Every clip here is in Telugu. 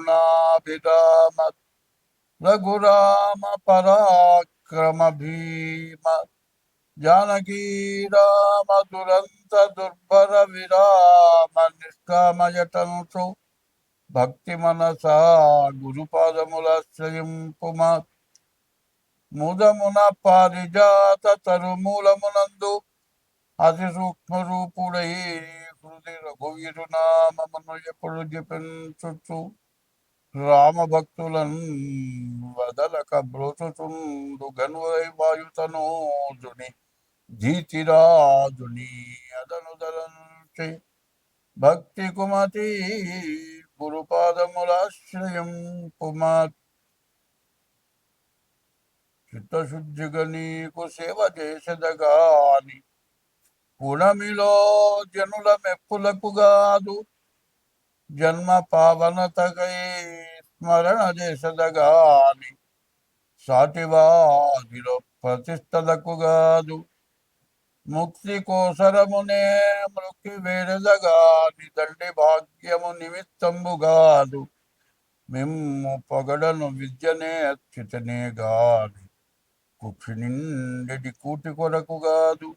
రామగుణాభిరామ రఘురామ పరాక్రమ భీమ జానకీ రామ దురంత దుర్భర విరామ నిష్కామయటంసు భక్తి మనసా గురుపాదములాశ్రయింపుమా ముదమున పారిజాత తరుమూలమునందు అతి సూక్ష్మ రూపుడై హృది రఘువీరు నామమును ఎప్పుడు జపించుచు? రామ భక్తులను వదలక బ్రోచుచుండు గనువై వాయుతనోజుని జీతిరాజుని అదనుదలంచి భక్తి కుమతి గురుపాదములాశ్రయం కుమార్. చిత్తశుద్ధిగా నీకు సేవ చేసేదగాని గుణమిలో జనుల మెప్పులకు గాదు. జన్మ పావనతకై స్మరణ చేసదగాని సాటివాదిలో ప్రతిష్టలకు గాదు. ముక్తి కోసరమునే మృక్కి వేరదగాని దండి భాగ్యము నిమిత్తంబు గాదు. మిమ్ము పొగడను విద్యనే అచ్యుతనే గాని కుక్షి నిండెడి కూటి కొరకు గాదు.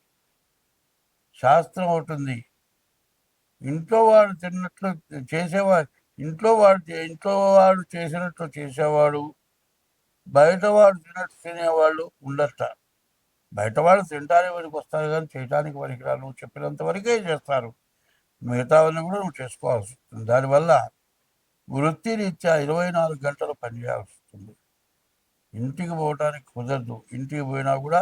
శాస్త్రం అవుతుంది ఇంట్లో వాడు తిన్నట్లు చేసేవాడు ఇంట్లో వాడు ఇంట్లో వాడు చేసినట్లు చేసేవాడు బయట వాడు తిన్నట్టు తినేవాళ్ళు ఉండట బయట వాళ్ళు తినడానికి వరకు వస్తారు కానీ చేయడానికి పనికిరా నువ్వు చెప్పినంత వరకే చేస్తారు. మిగతావన్నీ కూడా నువ్వు చేసుకోవాల్సి వస్తుంది. దానివల్ల వృత్తిరీత్యా ఇరవై నాలుగు గంటలు పనిచేయాల్సి వస్తుంది. ఇంటికి పోవటానికి కుదరదు. ఇంటికి పోయినా కూడా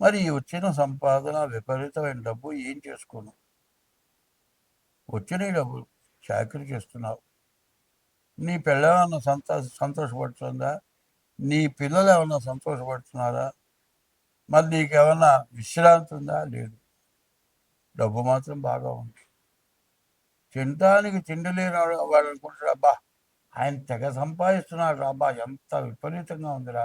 మరి వచ్చిన సంపాదన విపరీతమైన డబ్బు ఏం చేసుకోను వచ్చిన డబ్బు చాకరీ చేస్తున్నావు. నీ పిల్లలేమన్నా సంతోష సంతోషపడుతుందా? నీ పిల్లలు ఏమన్నా సంతోషపడుతున్నారా? మరి నీకేమన్నా విశ్రాంతి ఉందా? లేదు. డబ్బు మాత్రం బాగా ఉంది. తినడానికి తిండి లేని వాడు అనుకుంటాడు అబ్బా ఆయన తెగ సంపాదిస్తున్నాడు అబ్బా ఎంత విపరీతంగా ఉందిరా.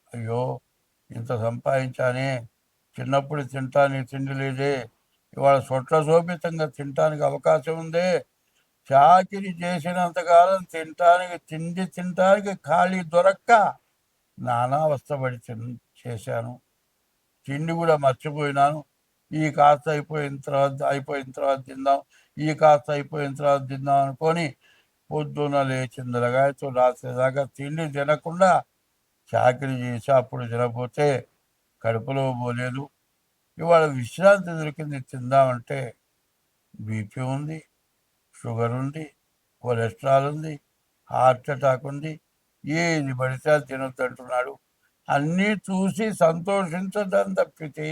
అయ్యో ఇంత సంపాదించానే చిన్నప్పుడు తింటానికి తిండి లేదే ఇవాళ సొట్ల శోభితంగా తినటానికి అవకాశం ఉందే. చాకిరి చేసినంతకాలం తినటానికి తిండి తినటానికి ఖాళీ దొరక్క. నానా అవస్థపడి తిన్ చేశాను. తిండి కూడా మర్చిపోయినాను. ఈ కాస్త అయిపోయిన తర్వాత అయిపోయిన తర్వాత తిందాం ఈ కాస్త అయిపోయిన తర్వాత తిందాం అనుకొని పొద్దున లేచిందలగాయతో రాత్రి దాకా తిండి తినకుండా చాకరీ చేసి అప్పుడు తినకపోతే కడుపులో పోలేదు. ఇవాళ విశ్రాంతి దొరికింది తిందామంటే బీపీ ఉంది షుగర్ ఉంది కొలెస్ట్రాల్ ఉంది హార్ట్ అటాక్ ఉంది ఏది పడితే అది తినొద్దు అంటున్నాడు. అన్నీ చూసి సంతోషించడం తప్పితే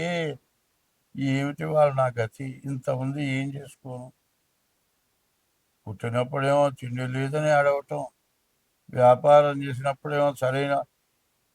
ఏమిటి వాళ్ళు నా గతి? ఇంత ఉంది ఏం చేసుకోను? పుట్టినప్పుడేమో తిండి లేదని అడగటం వ్యాపారం చేసినప్పుడేమో సరైన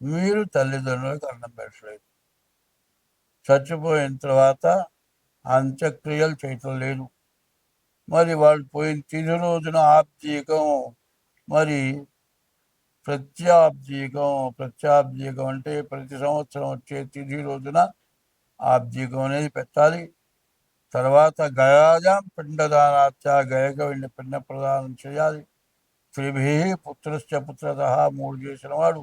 మీరు తల్లిదండ్రులకు అన్నం పెట్టలేదు. చచ్చిపోయిన తర్వాత అంత్యక్రియలు చేయటం లేదు. మరి వాళ్ళు పోయిన తిది రోజున ఆబ్దీకం మరి ప్రత్యాబ్దీకం ప్రత్యాబ్దీకం అంటే ప్రతి సంవత్సరం వచ్చే తిథి రోజున ఆబ్దీకం అనేది పెట్టాలి. తర్వాత గయాజాం పిండదానాత్య గయక వెళ్ళి పిండ ప్రదానం చేయాలి. త్రిభి పుత్రశ్చ పుత్రత మూడు చేసిన వాడు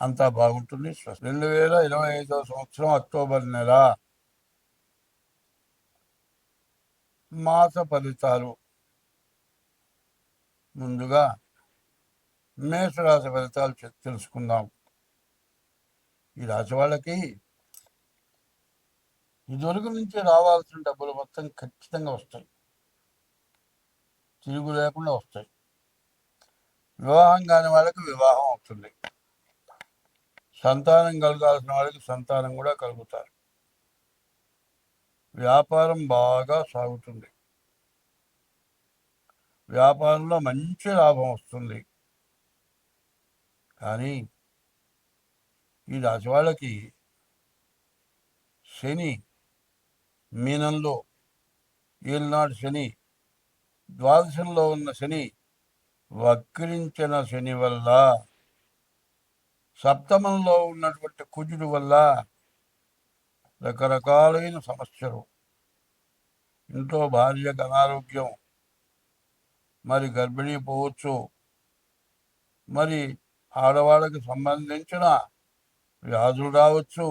అంతా బాగుంటుంది. రెండు వేల ఇరవై ఐదవ సంవత్సరం అక్టోబర్ నెల మాస ఫలితాలు. ముందుగా మేషరాశి ఫలితాలు తెలుసుకుందాం. ఈ రాశి వాళ్ళకి ఇదివరకు నుంచి రావాల్సిన డబ్బులు మొత్తం ఖచ్చితంగా వస్తాయి. తిరుగు లేకుండా వస్తాయి. వివాహం కాని వాళ్ళకి వివాహం అవుతుంది. సంతానం కలగాల్సిన వాళ్ళకి సంతానం కూడా కలుగుతారు. వ్యాపారం బాగా సాగుతుంది. వ్యాపారంలో మంచి లాభం వస్తుంది. కానీ ఈ రాశి వాళ్ళకి శని మీనంలో ఈనాడు శని ద్వాదశంలో ఉన్న శని వక్రించిన శని వల్ల సప్తమంలో ఉన్నటువంటి కుజుడు వల్ల రకరకాలైన సమస్యలు. ఇంట్లో భార్యకు అనారోగ్యం. మరి గర్భిణీ పోవచ్చు. మరి ఆడవాళ్ళకి సంబంధించిన వ్యాధులు రావచ్చు.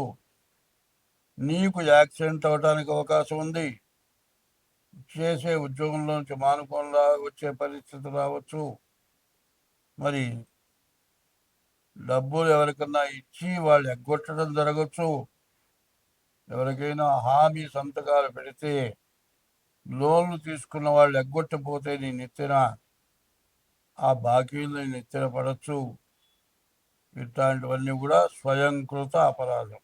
నీకు యాక్సిడెంట్ అవ్వడానికి అవకాశం ఉంది. చేసే ఉద్యోగంలో నుంచి మానుకోని వచ్చే పరిస్థితి రావచ్చు. మరి డబ్బులు ఎవరికన్నా ఇచ్చి వాళ్ళు ఎగ్గొట్టడం జరగచ్చు. ఎవరికైనా హామీ సంతకాలు పెడితే లోన్లు తీసుకున్న వాళ్ళు ఎగ్గొట్టిపోతే నీ నెత్తిన ఆ బాకీలు నెత్తిన పడచ్చు. ఇట్లాంటివన్నీ కూడా స్వయంకృత అపరాధం.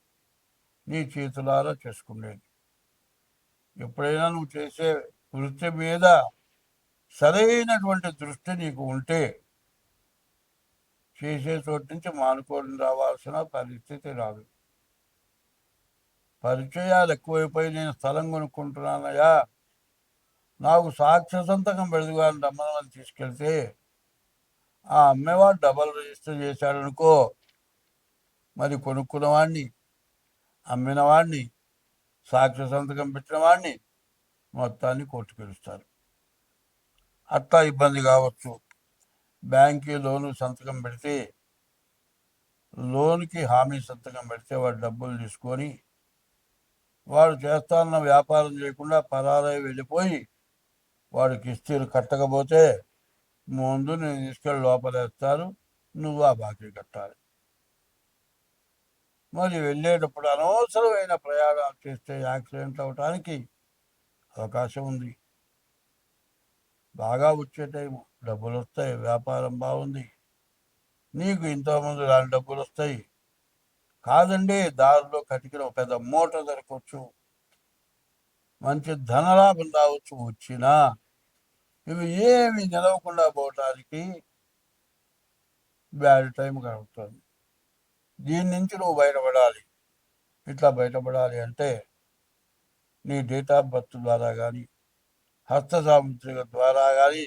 నీ చేతులారా చేసుకునేది. ఎప్పుడైనా నువ్వు చేసే వృత్తి మీద సరైనటువంటి దృష్టి నీకు ఉంటే చేసే చోటు నుంచి మానుకోవడం రావాల్సిన పరిస్థితి రాదు. పరిచయాలు ఎక్కువైపోయి నేను స్థలం కొనుక్కుంటున్నానయ్యా. నాకు సాక్ష్య సంతకం పెడుదుగాని రమ్మని తీసుకెళ్తే. ఆ అమ్మేవాడు డబల్ రిజిస్టర్ చేశాడనుకో. మరి కొనుక్కున్నవాడిని అమ్మినవాడిని సాక్ష్య సంతకం పెట్టిన వాడిని మొత్తాన్ని కొట్టుకెలుస్తారు అట్లా ఇబ్బంది కావచ్చు. బ్యాంక్కి లోను సంతకం పెడితే లోన్కి హామీ సంతకం పెడితే వాడు డబ్బులు తీసుకొని వాడు చేస్తాన్న వ్యాపారం చేయకుండా పరారై వెళ్ళిపోయి వాడు కిస్తీలు కట్టకపోతే ముందు నేను తీసుకెళ్ళి లోపలేస్తారు నువ్వు ఆ బాకీ కట్టాలి. మరి వెళ్ళేటప్పుడు అనవసరమైన ప్రయాణాలు చేస్తే యాక్సిడెంట్ అవటానికి అవకాశం ఉంది. బాగా వచ్చే టైం డబ్బులు వస్తాయి వ్యాపారం బాగుంది. నీకు ఇంతకుముందు రాని డబ్బులు వస్తాయి కాదండి దారిలో కటికిన ఒక పెద్ద మూట దొరకవచ్చు మంచి ధనలాభం రావచ్చు వచ్చినా. ఇవి ఏమి నిలవకుండా పోవటానికి బ్యాడ్ టైం కలుగుతుంది. దీని నుంచి నువ్వు బయటపడాలి. ఇట్లా బయటపడాలి అంటే నీ డేట్ ఆఫ్ బర్త్ ద్వారా కానీ హస్తసాముద్రిక ద్వారా కానీ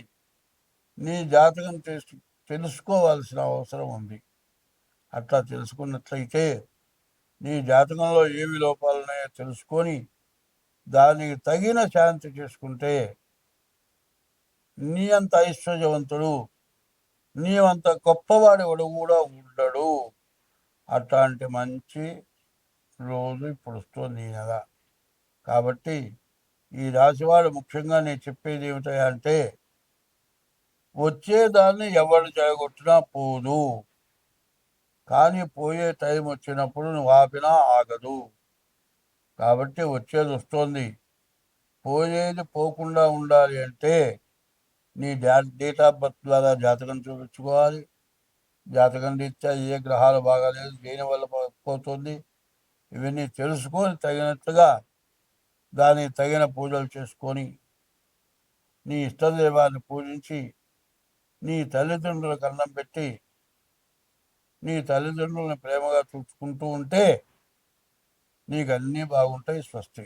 నీ జాతకం తెలుసు తెలుసుకోవాల్సిన అవసరం ఉంది. అట్లా తెలుసుకున్నట్లయితే నీ జాతకంలో ఏమి లోపాలు ఉన్నాయో తెలుసుకొని దానికి తగిన శాంతి చేసుకుంటే నీ అంత ఐశ్వర్యవంతుడు నీ అంత గొప్పవాడెవడు కూడా ఉండడు. అట్లాంటి మంచి రోజు ఇప్పుడు వస్తుంది నెల. కాబట్టి ఈ రాశివాడు ముఖ్యంగా నేను చెప్పేది ఏమిటంటే వచ్చేదాన్ని ఎవరు జరగొట్టినా పోదు. కానీ పోయే టైం వచ్చినప్పుడు నువ్వు ఆపినా ఆగదు. కాబట్టి వచ్చేది వస్తుంది. పోయేది పోకుండా ఉండాలి అంటే నీ డేట్ ఆఫ్ బర్త్ ద్వారా జాతకం చూపించుకోవాలి. జాతకం రీత్యా ఏ గ్రహాలు బాగాలేదు దేని వల్ల పోతుంది? ఇవన్నీ తెలుసుకొని తగినట్లుగా దానికి తగిన పూజలు చేసుకొని నీ ఇష్టదైవాన్ని పూజించి నీ తల్లిదండ్రులకు అన్నం పెట్టి నీ తల్లిదండ్రులను ప్రేమగా చూసుకుంటూ ఉంటే నీకు అన్నీ బాగుంటాయి స్వస్తి.